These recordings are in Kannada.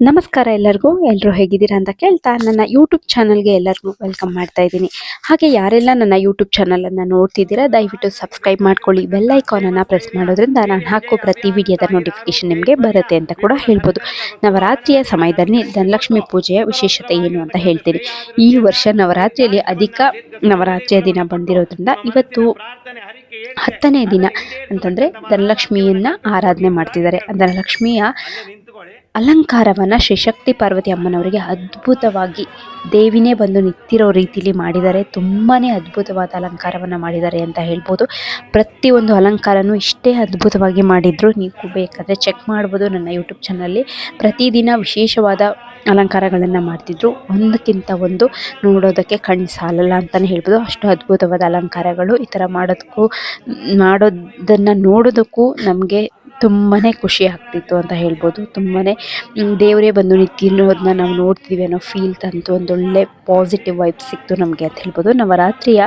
ನಮಸ್ಕಾರ ಎಲ್ಲರಿಗೂ ಎಲ್ಲರೂ ಹೇಗಿದ್ದೀರಾ ಅಂತ ಕೇಳ್ತಾ ನನ್ನ ಯೂಟ್ಯೂಬ್ ಚಾನಲ್ಗೆ ಎಲ್ಲರಿಗೂ ವೆಲ್ಕಮ್ ಮಾಡ್ತಾ ಇದ್ದೀನಿ. ಹಾಗೆ ಯಾರೆಲ್ಲ ನನ್ನ ಯೂಟ್ಯೂಬ್ ಚಾನಲನ್ನು ನೋಡ್ತಿದ್ದೀರಾ, ದಯವಿಟ್ಟು ಸಬ್ಸ್ಕ್ರೈಬ್ ಮಾಡ್ಕೊಳ್ಳಿ ಬೆಲ್ ಐಕಾನನ್ನು ಪ್ರೆಸ್ ಮಾಡೋದ್ರಿಂದ ನಾನು ಹಾಕೋ ಪ್ರತಿ ವಿಡಿಯೋದ ನೋಟಿಫಿಕೇಶನ್ ನಿಮಗೆ ಬರುತ್ತೆ ಅಂತ ಕೂಡ ಹೇಳ್ಬೋದು. ನವರಾತ್ರಿಯ ಸಮಯದಲ್ಲಿ ಧನಲಕ್ಷ್ಮಿ ಪೂಜೆಯ ವಿಶೇಷತೆ ಏನು ಅಂತ ಹೇಳ್ತೀನಿ. ಈ ವರ್ಷ ನವರಾತ್ರಿಯಲ್ಲಿ ಅಧಿಕ ನವರಾತ್ರಿಯ ದಿನ ಬಂದಿರೋದ್ರಿಂದ ಇವತ್ತು ಹತ್ತನೇ ದಿನ ಅಂತಂದರೆ ಧನಲಕ್ಷ್ಮಿಯನ್ನ ಆರಾಧನೆ ಮಾಡ್ತಿದ್ದಾರೆ. ಧನಲಕ್ಷ್ಮಿಯ ಅಲಂಕಾರವನ್ನು ಶ್ರೀಶಕ್ತಿ ಪಾರ್ವತಿ ಅಮ್ಮನವರಿಗೆ ಅದ್ಭುತವಾಗಿ ದೇವಿನೇ ಬಂದು ನಿಂತಿರೋ ರೀತಿಲಿ ಮಾಡಿದ್ದಾರೆ. ತುಂಬಾ ಅದ್ಭುತವಾದ ಅಲಂಕಾರವನ್ನು ಮಾಡಿದ್ದಾರೆ ಅಂತ ಹೇಳ್ಬೋದು. ಪ್ರತಿಯೊಂದು ಅಲಂಕಾರನೂ ಇಷ್ಟೇ ಅದ್ಭುತವಾಗಿ ಮಾಡಿದ್ರು. ನೀವು ಬೇಕಾದರೆ ಚೆಕ್ ಮಾಡ್ಬೋದು ನನ್ನ ಯೂಟ್ಯೂಬ್ ಚಾನಲ್ಲಿ ಪ್ರತಿದಿನ ವಿಶೇಷವಾದ ಅಲಂಕಾರಗಳನ್ನು ಮಾಡ್ತಿದ್ರು. ಒಂದಕ್ಕಿಂತ ಒಂದು ನೋಡೋದಕ್ಕೆ ಕಣ್ಣು ಸಾಲಲ್ಲ ಅಂತಲೇ ಹೇಳ್ಬೋದು. ಅಷ್ಟು ಅದ್ಭುತವಾದ ಅಲಂಕಾರಗಳು ಈ ಥರ ಮಾಡೋದಕ್ಕೂ ಮಾಡೋದನ್ನು ನೋಡೋದಕ್ಕೂ ನಮಗೆ ತುಂಬಾ ಖುಷಿ ಆಗ್ತಿತ್ತು ಅಂತ ಹೇಳ್ಬೋದು. ತುಂಬಾ ದೇವರೇ ಬಂದು ನಿಂತಿರೋದನ್ನ ನಾವು ನೋಡ್ತೀವಿ ಅನ್ನೋ ಫೀಲ್ ತಂತು. ಒಂದೊಳ್ಳೆ ಪಾಸಿಟಿವ್ ವೈಬ್ ಸಿಕ್ತು ನಮಗೆ ಅಂತ ಹೇಳ್ಬೋದು. ನವರಾತ್ರಿಯ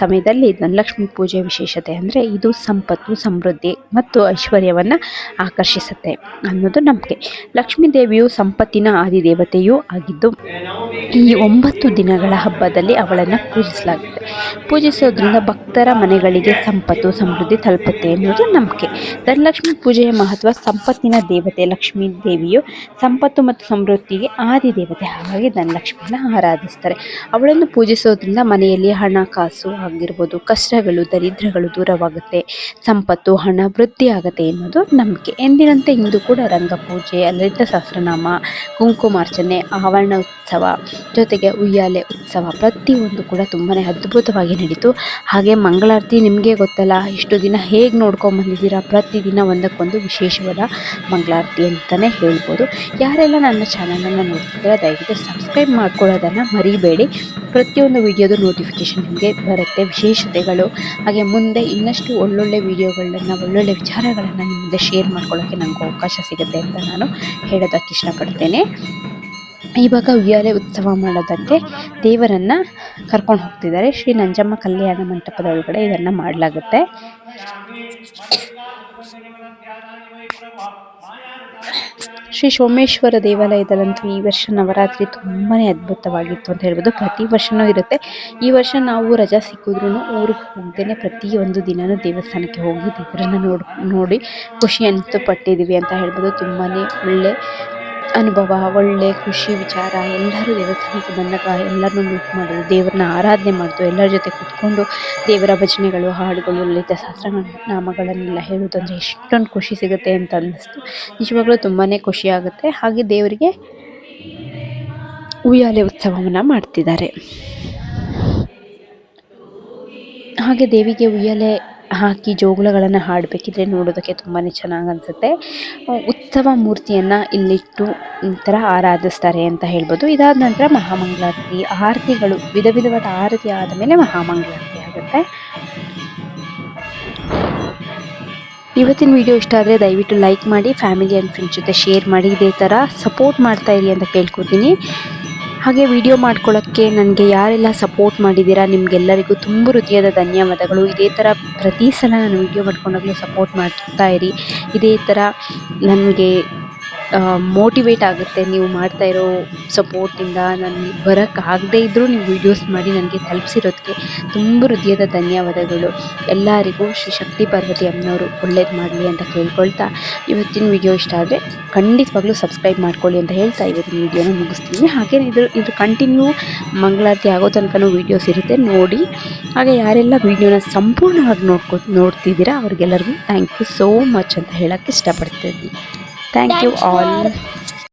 ಸಮಯದಲ್ಲಿ ಧನಲಕ್ಷ್ಮಿ ಪೂಜೆ ವಿಶೇಷತೆ ಅಂದರೆ ಇದು ಸಂಪತ್ತು, ಸಮೃದ್ಧಿ ಮತ್ತು ಐಶ್ವರ್ಯವನ್ನು ಆಕರ್ಷಿಸುತ್ತೆ ಅನ್ನೋದು ನಂಬಿಕೆ ಲಕ್ಷ್ಮೀ ದೇವಿಯು ಸಂಪತ್ತಿನ ಆದಿದೇವತೆಯೂ ಆಗಿದ್ದು, ಈ ಒಂಬತ್ತು ದಿನಗಳ ಹಬ್ಬದಲ್ಲಿ ಅವಳನ್ನು ಪೂಜಿಸಲಾಗುತ್ತೆ. ಪೂಜಿಸೋದ್ರಿಂದ ಭಕ್ತರ ಮನೆಗಳಿಗೆ ಸಂಪತ್ತು, ಸಮೃದ್ಧಿ ತಲುಪುತ್ತೆ ಅನ್ನೋದು ನಂಬಿಕೆ ಧನಲಕ್ಷ್ಮಿ ಪೂಜೆಯ ಮಹತ್ವ ಸಂಪತ್ತಿನ ದೇವತೆ ಲಕ್ಷ್ಮೀ ದೇವಿಯು ಸಂಪತ್ತು ಮತ್ತು ಸಮೃದ್ಧಿಗೆ ಆದಿ ದೇವತೆ. ಹಾಗಾಗಿ ಧನಲಕ್ಷ್ಮಿಯನ್ನು ಆರಾಧಿಸ್ತಾರೆ. ಅವಳನ್ನು ಪೂಜಿಸೋದ್ರಿಂದ ಮನೆಯಲ್ಲಿ ಹಣಕಾಸು ಆಗಿರ್ಬೋದು, ಕಷ್ಟಗಳು, ದರಿದ್ರಗಳು ದೂರವಾಗುತ್ತೆ. ಸಂಪತ್ತು, ಹಣ ವೃದ್ಧಿ ಆಗುತ್ತೆ ಎನ್ನುವುದು ನಂಬಿಕೆ. ಎಂದಿನಂತೆ ಇಂದು ಕೂಡ ರಂಗಪೂಜೆ ಲಲಿತ ಸಹಸ್ರನಾಮ ಕುಂಕುಮಾರ್ಚನೆ ಆವರಣ ಉತ್ಸವ ಜೊತೆಗೆ ಉಯ್ಯಾಲೆ ಉತ್ಸವ ಪ್ರತಿಯೊಂದು ಕೂಡ ತುಂಬಾ ಅದ್ಭುತವಾಗಿ ನಡೀತು. ಹಾಗೆ ಮಂಗಳಾರತಿ ನಿಮಗೆ ಗೊತ್ತಲ್ಲ, ಇಷ್ಟು ದಿನ ಹೇಗೆ ನೋಡ್ಕೊಂಬಂದಿದ್ದೀರಾ ಪ್ರತಿದಿನ ಒಂದಕ್ಕೊಂದು ವಿಶೇಷವಾದ ಮಂಗಳಾರತಿ ಅಂತಲೇ ಹೇಳ್ಬೋದು. ಯಾರೆಲ್ಲ ನನ್ನ ಚಾನಲನ್ನು ನೋಡ್ತಿದ್ದಾರೆ, ದಯವಿಟ್ಟು ಸಬ್ಸ್ಕ್ರೈಬ್ ಮಾಡ್ಕೊಳ್ಳೋದನ್ನು ಮರಿಬೇಡಿ. ಪ್ರತಿಯೊಂದು ವಿಡಿಯೋದು ನೋಟಿಫಿಕೇಷನ್ ನಿಮಗೆ ಬರುತ್ತೆ. ವಿಶೇಷತೆಗಳು, ಹಾಗೆ ಮುಂದೆ ಇನ್ನಷ್ಟು ಒಳ್ಳೊಳ್ಳೆ ವಿಡಿಯೋಗಳನ್ನ ಒಳ್ಳೊಳ್ಳೆ ವಿಚಾರಗಳನ್ನು ನಿಮ್ಮ ಮುಂದೆ ಶೇರ್ ಮಾಡ್ಕೊಳ್ಳೋಕ್ಕೆ ನನಗೆ ಅವಕಾಶ ಸಿಗುತ್ತೆ ಅಂತ ನಾನು ಹೇಳೋದಕ್ಕೆ ಇಷ್ಟಪಡ್ತೇನೆ. ಇವಾಗ ಉಯ್ಯಾಲೆ ಉತ್ಸವ ಮಾಡೋದಕ್ಕೆ ದೇವರನ್ನು ಕರ್ಕೊಂಡು ಹೋಗ್ತಿದ್ದಾರೆ. ಶ್ರೀ ನಂಜಮ್ಮ ಕಲ್ಯಾಣ ಮಂಟಪದ ಒಳಗಡೆ ಇದನ್ನು ಮಾಡಲಾಗುತ್ತೆ. ಶ್ರೀ ಸೋಮೇಶ್ವರ ದೇವಾಲಯದಲ್ಲಂತೂ ಈ ವರ್ಷ ನವರಾತ್ರಿ ತುಂಬಾ ಅದ್ಭುತವಾಗಿತ್ತು ಅಂತ ಹೇಳ್ಬೋದು. ಪ್ರತಿ ವರ್ಷನೂ ಇರುತ್ತೆ. ಈ ವರ್ಷ ನಾವು ರಜಾ ಸಿಕ್ಕಿದ್ರು ಊರಿಗೆ ಪ್ರತಿ ಪ್ರತಿಯೊಂದು ದಿನವೂ ದೇವಸ್ಥಾನಕ್ಕೆ ಹೋಗಿ ದೇವರನ್ನು ನೋಡಿ ನೋಡಿ ಖುಷಿಯಂತೂ ಪಟ್ಟಿದ್ದೀವಿ ಅಂತ ಹೇಳ್ಬೋದು. ತುಂಬಾ ಒಳ್ಳೆ ಅನುಭವ, ಒಳ್ಳೆ ಖುಷಿ, ವಿಚಾರ, ಎಲ್ಲರೂ ದೇವಸ್ಥಾನಕ್ಕೆ ಬಂದಾಗ ಎಲ್ಲರನ್ನೂ ಮೀಟ್ ಮಾಡೋದು ದೇವ್ರನ್ನ ಆರಾಧನೆ ಮಾಡೋದು, ಎಲ್ಲರ ಜೊತೆ ಕೂತ್ಕೊಂಡು ದೇವರ ಭಜನೆಗಳು, ಹಾಡುಗಳು, ಲಲಿತ ಶಾಸ್ತ್ರ ನಾಮಗಳನ್ನೆಲ್ಲ ಹೇಳೋದಂದರೆ ಎಷ್ಟೊಂದು ಖುಷಿ ಸಿಗುತ್ತೆ ಅಂತ ಅನ್ನಿಸ್ತು. ನಿಜವಾಗ್ಲೂ ತುಂಬಾ ಖುಷಿ ಆಗುತ್ತೆ. ಹಾಗೆ ದೇವರಿಗೆ ಉಯ್ಯಾಲೆ ಉತ್ಸವವನ್ನು ಮಾಡ್ತಿದ್ದಾರೆ. ಹಾಗೆ ದೇವಿಗೆ ಉಯ್ಯಾಲೆ ಹಾಕಿ ಜೋಗುಳಗಳನ್ನು ಹಾಡಬೇಕಿದ್ರೆ ನೋಡೋದಕ್ಕೆ ತುಂಬಾ ಚೆನ್ನಾಗಿ ಅನಿಸುತ್ತೆ. ಉತ್ಸವ ಮೂರ್ತಿಯನ್ನು ಇಲ್ಲಿಟ್ಟು ಒಂಥರ ಥರ ಆರಾಧಿಸ್ತಾರೆ ಅಂತ ಹೇಳ್ಬೋದು. ಇದಾದ ನಂತರ ಮಹಾಮಂಗಳಾರತಿ, ಆರತಿಗಳು, ವಿಧ ವಿಧವಾದ ಆರತಿ ಆದಮೇಲೆ ಮಹಾಮಂಗಳಾರತಿ ಆಗುತ್ತೆ. ಇವತ್ತಿನ ವಿಡಿಯೋ ಇಷ್ಟ ಆದರೆ ದಯವಿಟ್ಟು ಲೈಕ್ ಮಾಡಿ ಫ್ಯಾಮಿಲಿ ಆ್ಯಂಡ್ ಫ್ರೆಂಡ್ಸ್ ಜೊತೆ ಶೇರ್ ಮಾಡಿ. ಇದೇ ಥರ ಸಪೋರ್ಟ್ ಮಾಡ್ತಾ ಇರಿ ಅಂತ ಕೇಳ್ಕೊತೀನಿ. ಹಾಗೆ ವಿಡಿಯೋ ಮಾಡ್ಕೊಳ್ಳೋಕ್ಕೆ ನನಗೆ ಯಾರೆಲ್ಲ ಸಪೋರ್ಟ್ ಮಾಡಿದ್ದೀರಾ, ನಿಮಗೆಲ್ಲರಿಗೂ ತುಂಬ ಹೃದಯದ ಧನ್ಯವಾದಗಳು. ಇದೇ ಥರ ಪ್ರತಿ ಸಲ ನಾನು ವಿಡಿಯೋ ಮಾಡ್ಕೊಂಡಾಗಲೂ ಸಪೋರ್ಟ್ ಮಾಡ್ತಾ ಇರಿ. ಇದೇ ಥರ ನನಗೆ ಮೋಟಿವೇಟ್ ಆಗುತ್ತೆ. ನೀವು ಮಾಡ್ತಾ ಇರೋ ಸಪೋರ್ಟಿಂದ ನನಗೆ ಬರೋಕ್ಕಾಗದೇ ಇದ್ದರೂ ನೀವು ವೀಡಿಯೋಸ್ ಮಾಡಿ ನನಗೆ ತಲುಪಿಸಿರೋದಕ್ಕೆ ತುಂಬ ಹೃದಯದ ಧನ್ಯವಾದಗಳು. ಎಲ್ಲರಿಗೂ ಶ್ರೀ ಶಕ್ತಿ ಪಾರ್ವತಿ ಅಮ್ಮನವರು ಒಳ್ಳೇದು ಮಾಡಲಿ ಅಂತ ಕೇಳ್ಕೊಳ್ತಾ ಇವತ್ತಿನ ವಿಡಿಯೋ ಇಷ್ಟ ಆದರೆ ಖಂಡಿತವಾಗ್ಲೂ ಸಬ್ಸ್ಕ್ರೈಬ್ ಮಾಡ್ಕೊಳ್ಳಿ ಅಂತ ಹೇಳ್ತಾ ಇವತ್ತಿನ ವಿಡಿಯೋನ ಮುಗಿಸ್ತೀನಿ. ಹಾಗೆ ಇದು ಇದು ಕಂಟಿನ್ಯೂ ಮಂಗಳಾರತಿ ಆಗೋ ತನಕನೂ ವೀಡಿಯೋಸ್ ಇರುತ್ತೆ. ನೋಡಿ ಹಾಗೆ ಯಾರೆಲ್ಲ ವೀಡಿಯೋನ ಸಂಪೂರ್ಣವಾಗಿ ನೋಡ್ಕೊ, ನೋಡ್ತಿದ್ದೀರಾ ಅವ್ರಿಗೆಲ್ಲರಿಗೂ ಥ್ಯಾಂಕ್ ಯು ಸೋ ಮಚ್ ಅಂತ ಹೇಳೋಕ್ಕೆ ಇಷ್ಟಪಡ್ತಿದ್ದೀನಿ. Thank you all.